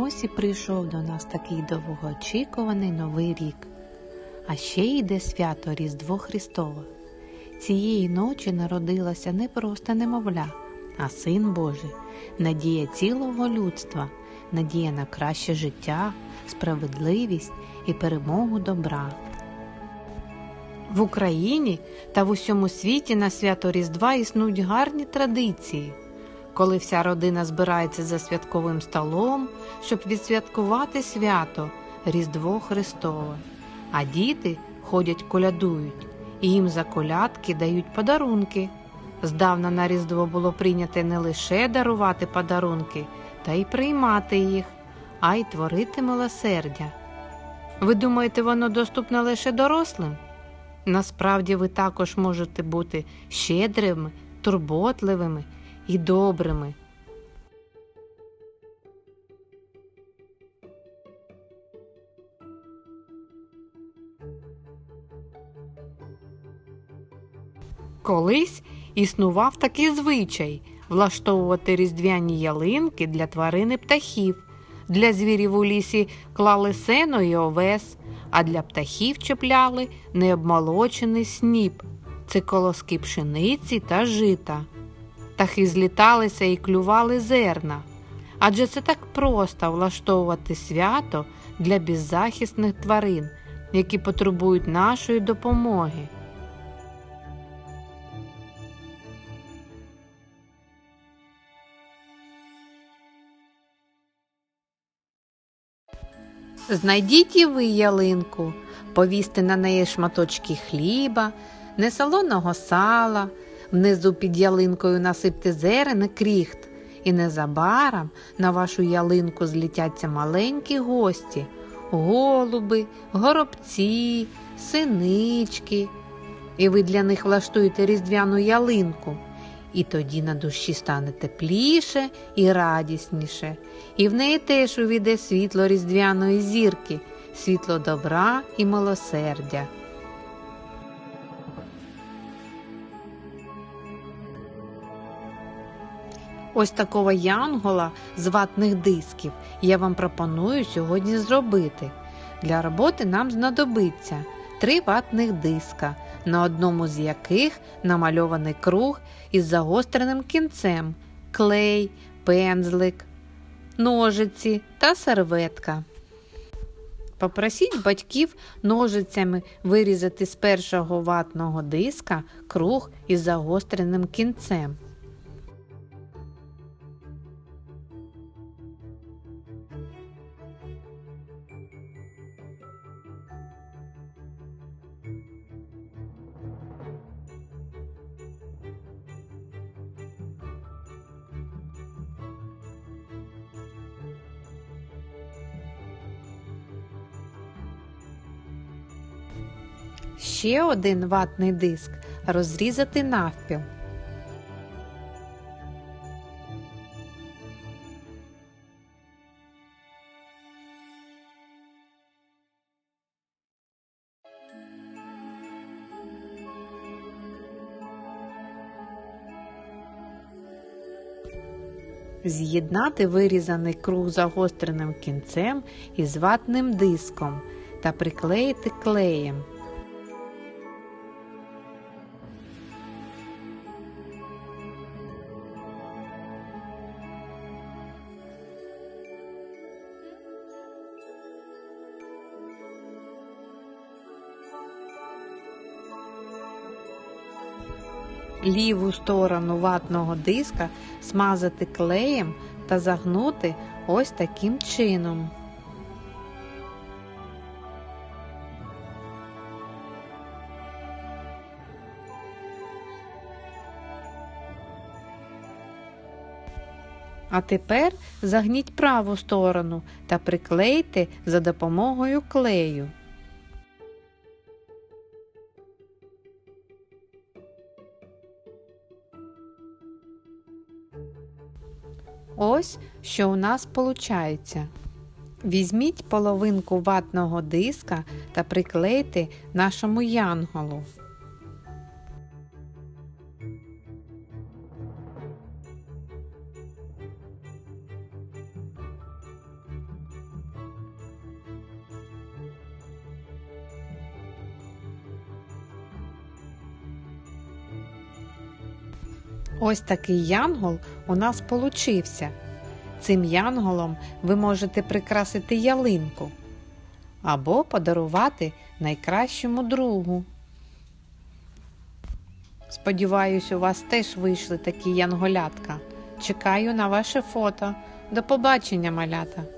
Ось і прийшов до нас такий довгоочікуваний новий рік. А ще йде свято Різдво Христове. Цієї ночі народилася не просто немовля, а син Божий, надія цілого людства, надія на краще життя, справедливість і перемогу добра. В Україні та в усьому світі на свято Різдва існують гарні традиції, коли вся родина збирається за святковим столом, щоб відсвяткувати свято Різдво Христове, а діти ходять колядують і їм за колядки дають подарунки. Здавна на Різдво було прийнято не лише дарувати подарунки, та й приймати їх, а й творити милосердя. Ви думаєте, воно доступне лише дорослим? Насправді ви також можете бути щедрими, турботливими і добрими. Колись існував такий звичай влаштовувати різдвяні ялинки для тварин і птахів. Для звірів у лісі клали сено і овес, а для птахів чіпляли необмолочений сніп, це колоски пшениці та жита. Птахи зліталися і клювали зерна. Адже це так просто влаштовувати свято для беззахисних тварин, які потребують нашої допомоги. Знайдіть і ви ялинку, повісьте на неї шматочки хліба, несолоного сала, внизу під ялинкою насипте зерен кріхт, і незабаром на вашу ялинку злітяться маленькі гості, голуби, горобці, синички. І ви для них влаштуєте різдвяну ялинку. І тоді на душі стане тепліше і радісніше, і в неї теж увійде світло різдвяної зірки, світло добра і милосердя. Ось такого янгола з ватних дисків я вам пропоную сьогодні зробити. Для роботи нам знадобиться три ватних диска, на одному з яких намальований круг із загостреним кінцем, клей, пензлик, ножиці та серветка. Попросіть батьків ножицями вирізати з першого ватного диска круг із загостреним кінцем. Ще один ватний диск розрізати навпіл. З'єднати вирізаний круг загостреним кінцем із ватним диском та приклеїти клеєм. Ліву сторону ватного диска смазати клеєм та загнути ось таким чином. А тепер загніть праву сторону та приклейте за допомогою клею. Ось що у нас виходить. Візьміть половинку ватного диска та приклейте нашому янголу. Ось такий янгол у нас получився. Цим янголом ви можете прикрасити ялинку або подарувати найкращому другу. Сподіваюсь, у вас теж вийшли такі янголятка. Чекаю на ваше фото. До побачення, малята!